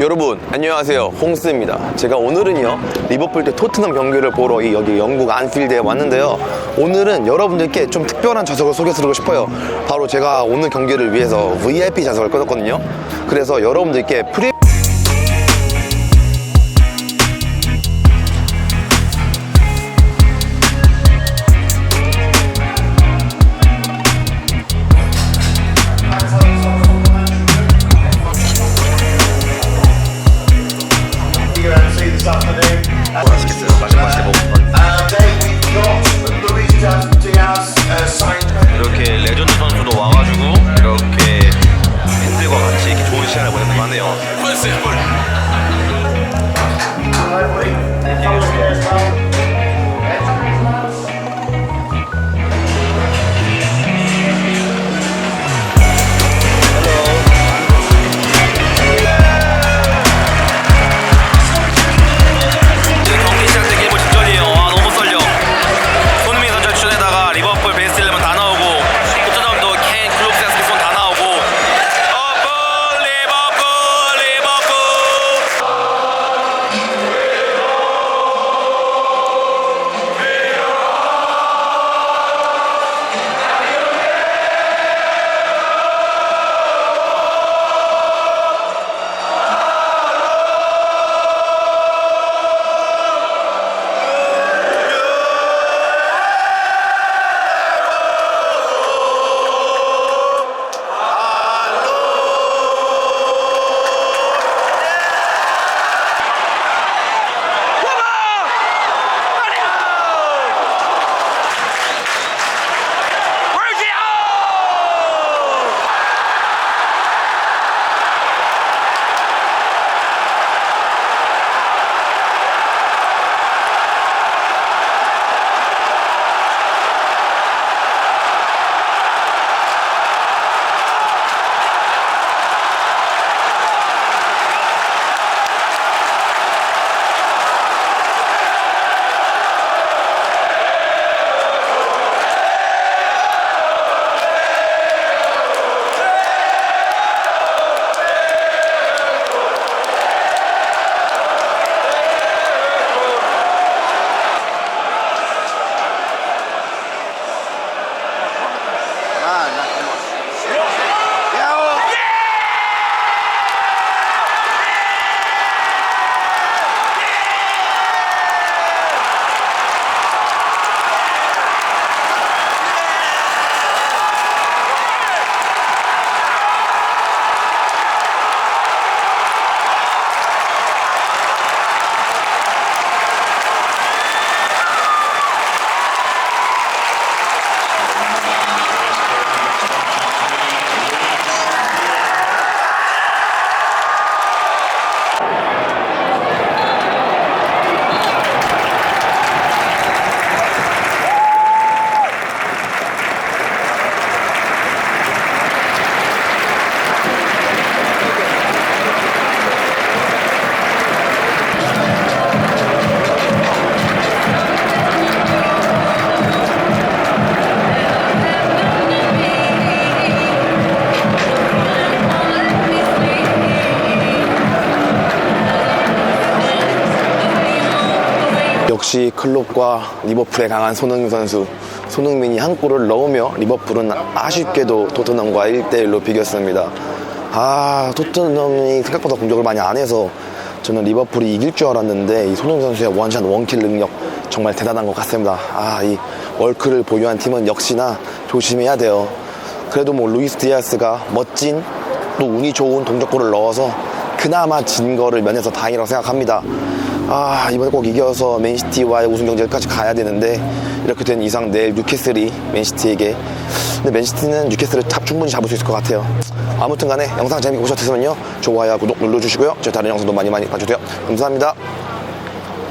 여러분 안녕하세요. 홍스입니다. 제가 오늘은요 리버풀 대 토트넘 경기를 보러 이 여기 영국 안필드에 왔는데요. 오늘은 여러분들께 좀 특별한 좌석을 소개해드리고 싶어요. 바로 제가 오늘 경기를 위해서 VIP 좌석을 끊었거든요. 그래서 여러분들께 프리 uh. 이렇게 레전드 선수도 와가지고 역시 클롭과 리버풀에 강한 손흥민 선수. 손흥민이 한 골을 넣으며 리버풀은 아쉽게도 토트넘과 1대1로 비겼습니다. 아, 토트넘이 생각보다 공격을 많이 안 해서 저는 리버풀이 이길 줄 알았는데 이 손흥민 선수의 원샷 원킬 능력 정말 대단한 것 같습니다. 아, 이 월크를 보유한 팀은 역시나 조심해야 돼요. 그래도 뭐 루이스 디아스가 멋진 또 운이 좋은 동작골을 넣어서 그나마 진 거를 면해서 다행이라고 생각합니다. 아 이번에 꼭 이겨서 맨시티와의 우승 경쟁까지 가야 되는데 이렇게 된 이상 내일 뉴캐슬이 맨시티에게 근데 맨시티는 뉴캐슬을 탑 충분히 잡을 수 있을 것 같아요. 아무튼 간에 영상 재밌게 보셨으면요 좋아요 구독 눌러주시고요 제 다른 영상도 많이 많이 봐주세요 감사합니다.